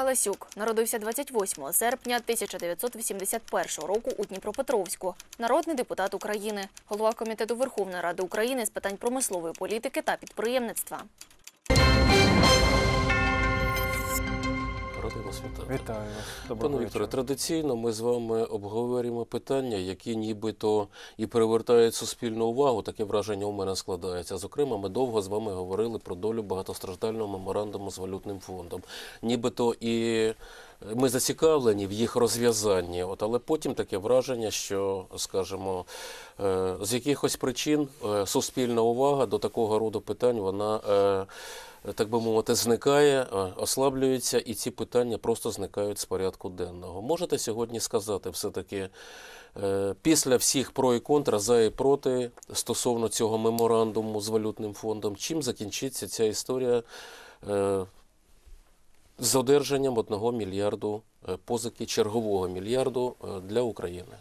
Галасюк народився 28 серпня 1981 року у Дніпропетровську. Народний депутат України, голова комітету Верховної Ради України з питань промислової політики та підприємництва. Радий вас вітати. Вітаю вас. Доброго Пане Вікторе, традиційно ми з вами обговорюємо питання, які нібито і привертають суспільну увагу. Таке враження у мене складається. Зокрема, ми довго з вами говорили про долю багатостраждального меморандуму з валютним фондом. Нібито і ми зацікавлені в їх розв'язанні. От, але потім таке враження, що, скажімо, е, з якихось причин е, суспільна увага до такого роду питань вона. Так би мовити, зникає, е, ослаблюється, і ці питання просто зникають з порядку денного. Можете сьогодні сказати, все-таки, е, після всіх про і контра, за і проти стосовно цього меморандуму з валютним фондом, чим закінчиться ця історія е, з одержанням одного мільярду позики, чергового мільярду для України?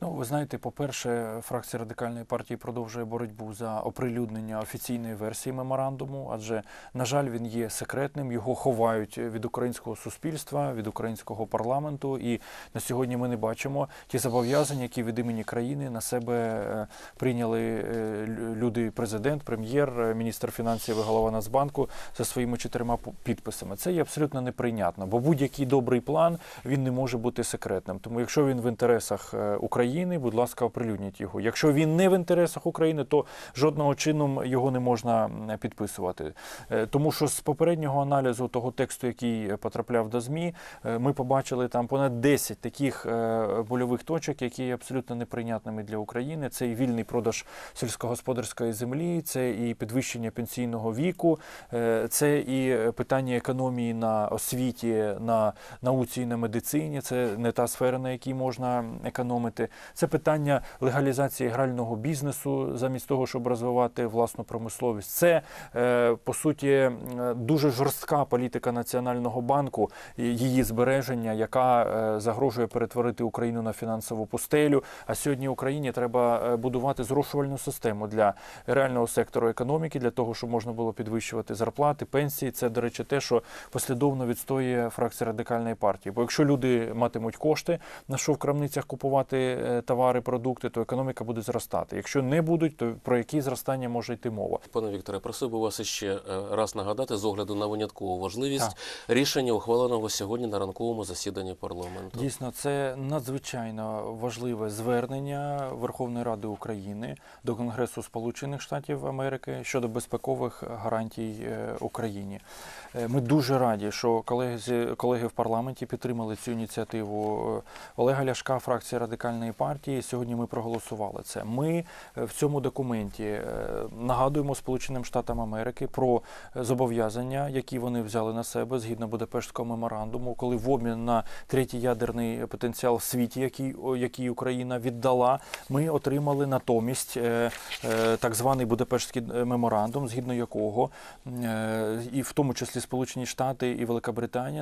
Ну, ви знаєте, по-перше, фракція радикальної партії продовжує боротьбу за оприлюднення офіційної версії меморандуму, адже, на жаль, він є секретним, його ховають від українського суспільства, від українського парламенту. І на сьогодні ми не бачимо ті зобов'язання, які від імені країни на себе е, прийняли е, люди, президент, прем'єр, е, міністр фінансів і голова Нацбанку за своїми чотирма підписами. Це є абсолютно неприйнятно, бо будь-який добрий план він не може бути секретним. Тому, якщо він в інтересах е, України, будь ласка, оприлюдніть його. Якщо він не в інтересах України, то жодного чином його не можна підписувати. Е, Тому що з попереднього аналізу того тексту, який потрапляв до ЗМІ, е, ми побачили там понад 10 таких е, больових точок, які є абсолютно неприйнятними для України. Це і вільний продаж сільськогосподарської землі, це і підвищення пенсійного віку, е, це і питання економії на освіті, на науці і на медицині. Це не та сфера, на якій можна економити. Це питання легалізації грального бізнесу замість того, щоб розвивати власну промисловість. Це е, по суті дуже жорстка політика Національного банку, її збереження, яка е, загрожує перетворити Україну на фінансову пустелю. А сьогодні Україні треба е, будувати зрошувальну систему для реального сектору економіки, для того, щоб можна було підвищувати зарплати, пенсії. Це, до речі, те, що послідовно відстоює фракція радикальної партії. Бо якщо люди матимуть кошти, на що в крамницях купувати товари, продукти, то економіка буде зростати. Якщо не будуть, то про які зростання може йти мова? Пане Вікторе, просив би вас ще е, раз нагадати з огляду на виняткову важливість рішення, ухваленого сьогодні на ранковому засіданні парламенту. Дійсно, це надзвичайно важливе звернення Верховної Ради України до Конгресу Сполучених Штатів Америки щодо безпекових гарантій е, Україні. Е, Ми дуже раді, що колеги колеги в парламенті підтримали цю ініціативу е, Олега Ляшка, фракція радикальної партії. Сьогодні ми проголосували це. Ми е, в цьому документі е, нагадуємо Сполученим Штатам Америки про е, зобов'язання, які вони взяли на себе згідно Будапештського меморандуму, коли в обмін на третій ядерний потенціал в світі, який, який Україна віддала, ми отримали натомість так званий Будапештський меморандум, згідно якого і в тому числі Сполучені Штати і Велика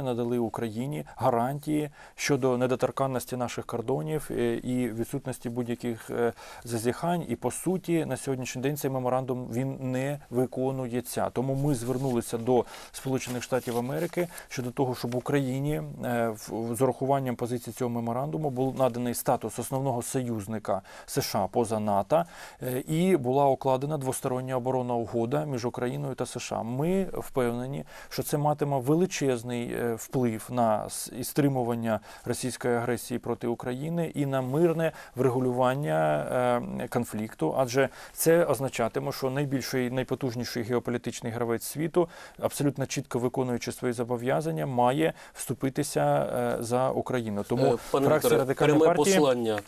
надали Україні гарантії щодо недоторканності наших кордонів е, відсутності будь-яких е, зазіхань. І по суті, на сьогоднішній день цей меморандум він не виконується. Тому ми звернулися до Сполучених Штатів Америки щодо того, щоб Україні е, з урахуванням позиції цього меморандуму був наданий статус основного союзника США поза НАТО, е, і була укладена двостороння оборонна угода між Україною та США. Ми впевнені, що це матиме величезний вплив на стримування російської агресії проти України і на мирне врегулювання е, конфлікту, адже це означатиме, що найбільший найпотужніший геополітичний гравець світу, абсолютно чітко виконуючи свої зобов'язання, має вступитися е, за Україну. Тому Е, Пане фракція радикальної пряме партії послання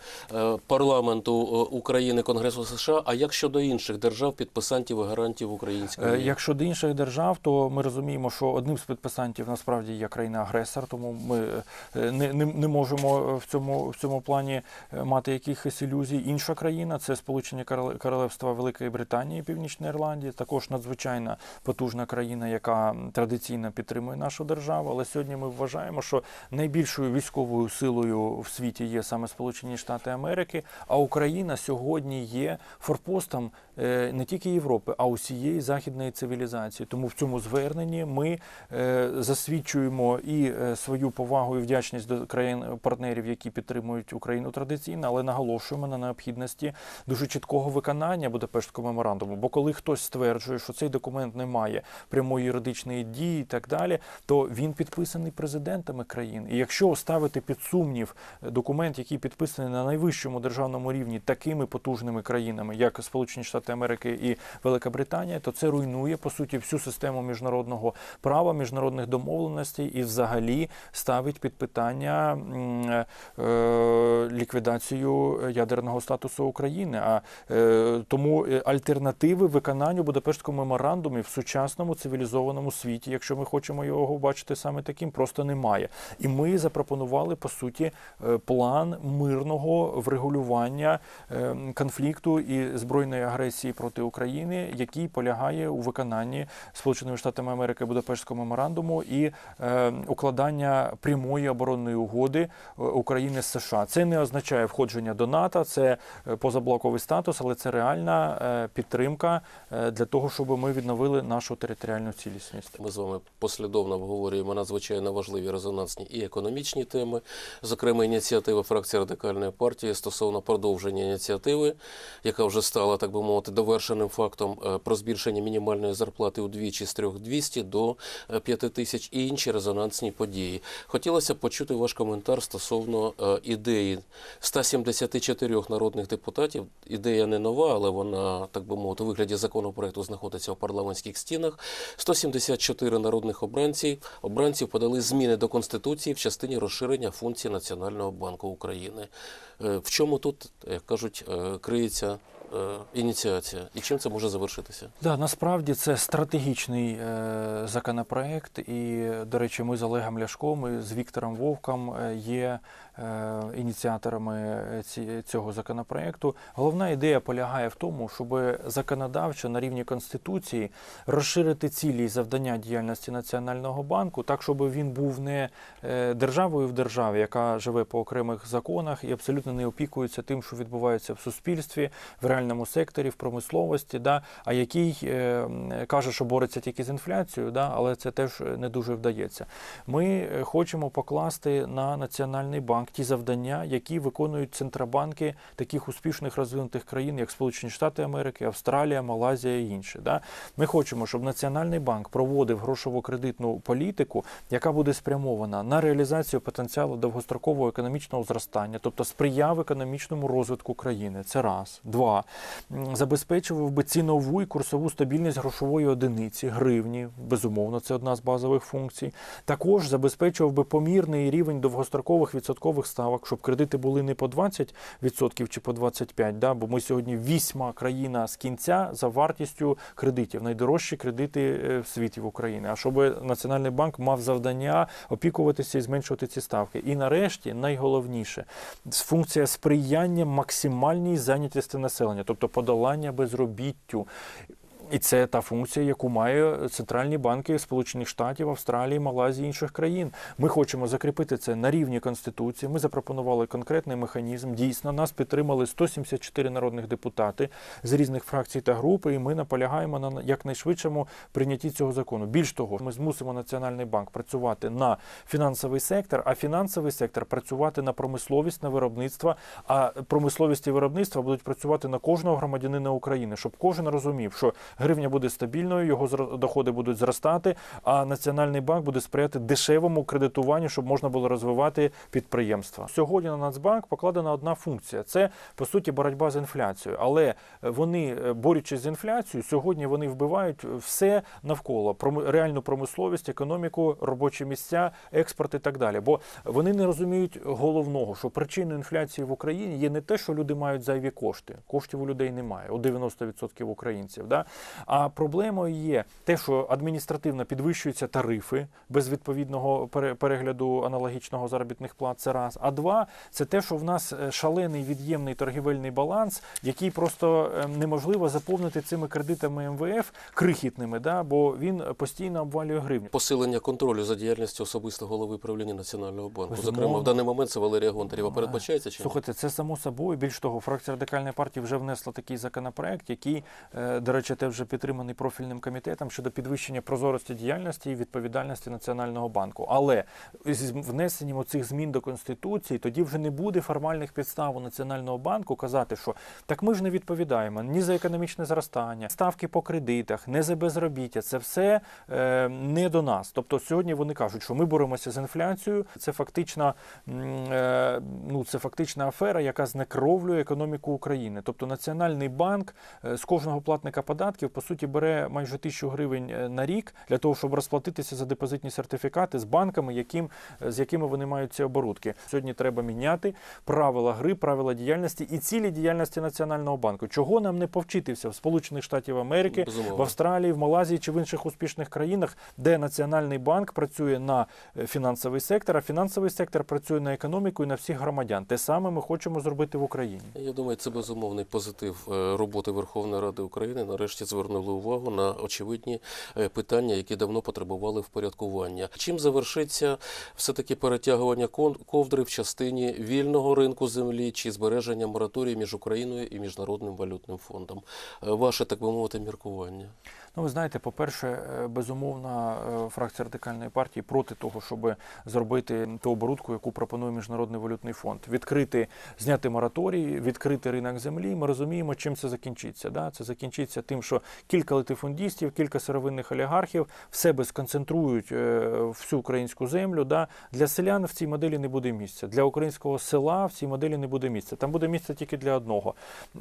парламенту України, Конгресу США. А як щодо інших держав, підписантів і гарантів української? Якщо до інших держав, то ми розуміємо, що одним з підписантів насправді є країна-агресор, тому ми не, не, не можемо в цьому, в цьому плані мати якихось ілюзій. Інша країна це Сполучені Короле- Королевства Великої Британії, Північної Ірландії, також надзвичайно потужна країна, яка традиційно підтримує нашу державу. Але сьогодні ми вважаємо, що найбільшою військовою силою в світі є саме Сполучені Штати Америки, а Україна сьогодні є форпостом е, не тільки Європи, а усієї західної цивілізації. Тому в цьому зверненні ми е, засвідчуємо і е, свою повагу і вдячність до країн партнерів, які підтримують Україну традиційно, але наголошуємо на необхідності дуже чіткого виконання Будапештського меморандуму. Бо коли хтось стверджує, що цей документ не має прямої юридичної дії і так далі, то він підписаний президентами країн. І якщо ставити під сумнів документ, який підписаний на найвищому державному рівні такими потужними країнами, як Сполучені Штати Америки і Велика Британія, то це руйнує по суті всю систему міжнародного права, міжнародних домовленостей і взагалі ставить під питання м, е, ліквідацію ядерного статусу України. А е, тому е, альтернативи виконанню Будапештського меморандуму в сучасному цивілізованому світі, якщо ми хочемо його бачити саме таким, просто немає. І ми запропонували по суті е, план мирного врегулювання е, конфлікту і збройної агресії проти України, який полягає у виконанні Сполученими Штатами Америки Будапештського меморандуму і е, укладання прямої оборонної угоди е, України з США. Це не означає входження до НАТО, це е, позаблоковий статус, але це реальна е, підтримка е, для того, щоб ми відновили нашу територіальну цілісність. Ми з вами послідовно обговорюємо надзвичайно важливі резонансні і економічні теми, зокрема ініціатива фракції радикальної партії стосовно продовження ініціативи, яка вже стала, так би мовити, довершеним фактом про збільшення мінімальної зарплати удвічі з 3200 до е, 5000 і інші резонансні події. Хотілося почути ваш коментар стосовно ідеї 174 народних депутатів. Ідея не нова, але вона, так би мовити, у вигляді законопроекту знаходиться у парламентських стінах. 174 народних обранців обранців подали зміни до конституції в частині розширення функцій Національного банку України. Е, В чому тут, як кажуть, е, криється ініціація, і чим це може завершитися? Да, насправді це стратегічний е, законопроект, і, до речі, ми з Олегом Ляшком і з Віктором Вовком е, є е, ініціаторами ці, цього законопроекту. Головна ідея полягає в тому, щоб законодавчо на рівні Конституції розширити цілі і завдання діяльності Національного банку, так, щоб він був не е, державою в державі, яка живе по окремих законах і абсолютно не опікується тим, що відбувається в суспільстві, в реальному секторі, в промисловості, да, а який е, каже, що бореться тільки з інфляцією, да, але це теж не дуже вдається. Ми е, хочемо покласти на Національний банк ті завдання, які виконують центробанки таких успішних розвинутих країн, як Сполучені Штати Америки, Австралія, Малайзія і інші. Да. Ми хочемо, щоб Національний банк проводив грошово-кредитну політику, яка буде спрямована на реалізацію потенціалу довгострокового економічного зростання, тобто сприяв економічному розвитку країни. Це раз. Два. Забезпечував би цінову і курсову стабільність грошової одиниці, гривні, безумовно, це одна з базових функцій. Також забезпечував би помірний рівень довгострокових відсоткових ставок, щоб кредити були не по 20% чи по 25%, да, бо ми сьогодні вісьма країна з кінця за вартістю кредитів, найдорожчі кредити е, в світі в Україні. А щоб Національний банк мав завдання опікуватися і зменшувати ці ставки. І нарешті, найголовніше, функція сприяння максимальній зайнятості населення, тобто подолання безробіттю. І це та функція, яку мають центральні банки Сполучених Штатів, Австралії, Малайзії інших країн. Ми хочемо закріпити це на рівні конституції. Ми запропонували конкретний механізм. Дійсно, нас підтримали 174 народних депутати з різних фракцій та груп, і ми наполягаємо на якнайшвидшому прийнятті цього закону. Більш того, ми змусимо Національний банк працювати на фінансовий сектор, а фінансовий сектор працювати на промисловість, на виробництво. А промисловість і виробництво будуть працювати на кожного громадянина України, щоб кожен розумів, що гривня буде стабільною, його доходи будуть зростати, а Національний банк буде сприяти дешевому кредитуванню, щоб можна було розвивати підприємства. Сьогодні на Нацбанк покладена одна функція: це по суті боротьба з інфляцією. Але вони, е, борючись з інфляцією, сьогодні вони вбивають все навколо реальну промисловість, економіку, робочі місця, експорт і так далі. Бо вони не розуміють головного, що причиною інфляції в Україні є не те, що люди мають зайві кошти. Коштів у людей немає, у 90% українців. Да? А проблемою є те, що адміністративно підвищуються тарифи без відповідного пере- перегляду аналогічного заробітних плат. Це раз. А два це те, що в нас е, шалений від'ємний торгівельний баланс, який просто е, неможливо заповнити цими кредитами МВФ крихітними, да, бо він постійно обвалює гривню. Посилення контролю за діяльністю особисто голови правління Національного банку. Безумовно. Зокрема, в даний момент це Валерія Гонтарєва. Передбачається чи ні? Слухайте, це само собою. Більш того, фракція радикальної партії вже внесла такий законопроект, який, е, до речі, теж вже підтриманий профільним комітетом щодо підвищення прозорості діяльності і відповідальності Національного банку. Але з внесенням цих змін до конституції тоді вже не буде формальних підстав у Національного банку казати, що так ми ж не відповідаємо ні за економічне зростання, ставки по кредитах, не за безробіття. Це все е, не до нас. Тобто сьогодні вони кажуть, що ми боремося з інфляцією. Це фактично е, ну, це фактична афера, яка знекровлює економіку України. Тобто Національний банк е, з кожного платника податків по суті бере майже тисячу гривень е, на рік для того, щоб розплатитися за депозитні сертифікати з банками, яким, е, з якими вони мають ці оборудки. Сьогодні треба міняти правила гри, правила діяльності і цілі діяльності Національного банку. Чого нам не повчитися в Сполучених Штатів Америки, Безумовно. в Австралії, в Малайзії чи в інших успішних країнах, де Національний банк працює на е, фінансовий сектор, а фінансовий сектор працює на економіку і на всіх громадян. Те саме ми хочемо зробити в Україні. Я думаю, це безумовний позитив роботи Верховної Ради України. Нарешті звернули увагу на очевидні е, питання, які давно потребували впорядкування. Чим завершиться все-таки перетягування кон- ковдри в частині вільного ринку землі чи збереження мораторії між Україною і Міжнародним валютним фондом? Е, Ваше, так би мовити, міркування. Ну, ви знаєте, по-перше, е, безумовно, е, фракція радикальної партії проти того, щоб зробити ту оборудку, яку пропонує Міжнародний валютний фонд. Відкрити, зняти мораторій, відкрити ринок землі. Ми розуміємо, чим це закінчиться. Да? Це закінчиться тим, що кілька латифундістів, кілька сировинних олігархів в себе сконцентрують е, всю українську землю. Да? Для селян в цій моделі не буде місця. Для українського села в цій моделі не буде місця. Там буде місце тільки для одного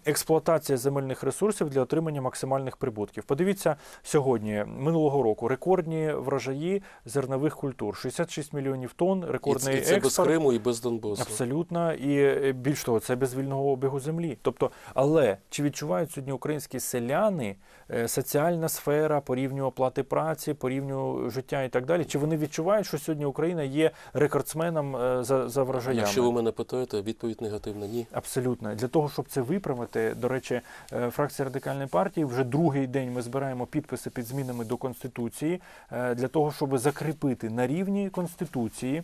експлуатація земельних ресурсів для отримання максимальних прибутків. Подивіться сьогодні, минулого року, рекордні врожаї зернових культур 66 мільйонів тонн, І рекордний це, і це без. Криму і без Донбасу. Абсолютно, і е, більш того, це без вільного обігу землі. Тобто, але чи відчувають сьогодні українські селяни е, соціальна сфера по рівню оплати праці, по рівню життя і так далі? Чи вони відчувають, що сьогодні Україна є рекордсменом е, за, за врожаями? Якщо ви мене питаєте, відповідь негативна ні. Абсолютно для того, щоб це виправити, до речі, фракція радикальної партії вже другий день ми збираємо підписи під змінами до конституції е, для того, щоб закріпити на рівні конституції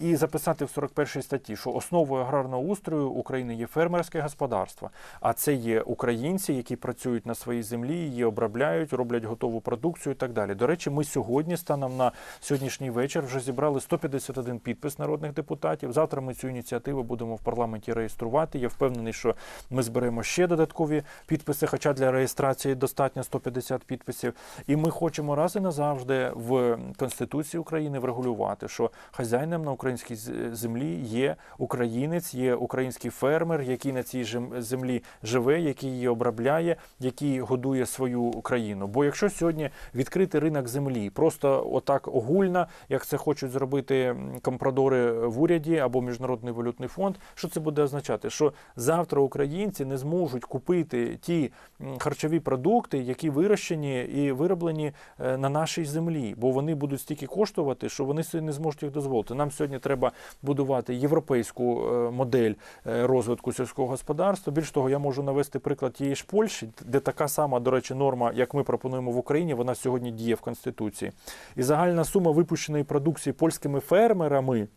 і записати в 41 статті, що основою аграрного устрою України є фермерське господарство, а це є українці, які працюють на своїй землі, її обробляють, роблять готову продукцію і так далі. До речі, ми сьогодні станом на сьогоднішній вечір вже зібрали 151 підпис народних депутатів. Завтра ми цю ініціативу будемо в парламенті реєструвати. Я впевнений, що ми зберемо ще додаткові підписи, хоча для реєстрації достатньо 150 підписів. І ми хочемо раз і назавжди в Конституції України врегулювати, що хазяїном на українській землі є українець, є український фермер, який на цій землі живе, який її обробляє, який годує свою країну. Бо якщо сьогодні відкрити ринок землі, просто отак огульно, як це хочуть зробити компрадори в уряді або міжнародний валютний фонд, що це буде означати? Що завтра українці не зможуть купити ті харчові продукти, які вирощені і вироблені е, на нашій землі, бо вони будуть стільки коштувати, що вони не зможуть їх дозволити. Нам сьогодні треба будувати європейську е, модель е, розвитку сільського господарства. Більш того, я можу навести приклад тієї ж Польщі, де така сама, до речі, норма, як ми пропонуємо в Україні, вона сьогодні діє в Конституції. І загальна сума випущеної продукції польськими фермерами.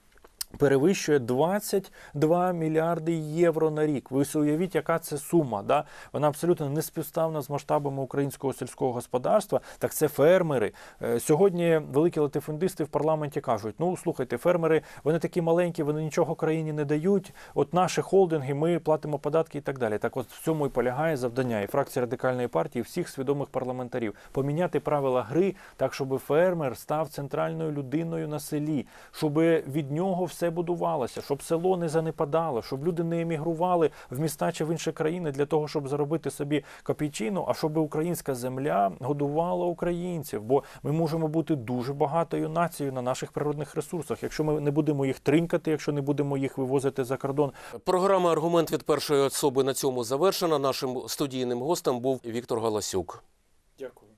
Перевищує 22 мільярди євро на рік. Ви уявіть, яка це сума. Да? Вона абсолютно не співставна з масштабами українського сільського господарства. Так це фермери. Е, Сьогодні великі латифундисти в парламенті кажуть: ну слухайте, фермери вони такі маленькі, вони нічого країні не дають. От наші холдинги, ми платимо податки і так далі. Так, от в цьому і полягає завдання і фракції радикальної партії, і всіх свідомих парламентарів поміняти правила гри так, щоб фермер став центральною людиною на селі, щоб від нього все все будувалося, щоб село не занепадало, щоб люди не емігрували в міста чи в інші країни для того, щоб заробити собі копійчину, а щоб українська земля годувала українців. Бо ми можемо бути дуже багатою нацією на наших природних ресурсах. Якщо ми не будемо їх тринькати, якщо не будемо їх вивозити за кордон, Програма Аргумент від першої особи на цьому завершена. Нашим студійним гостем був Віктор Галасюк. Дякую.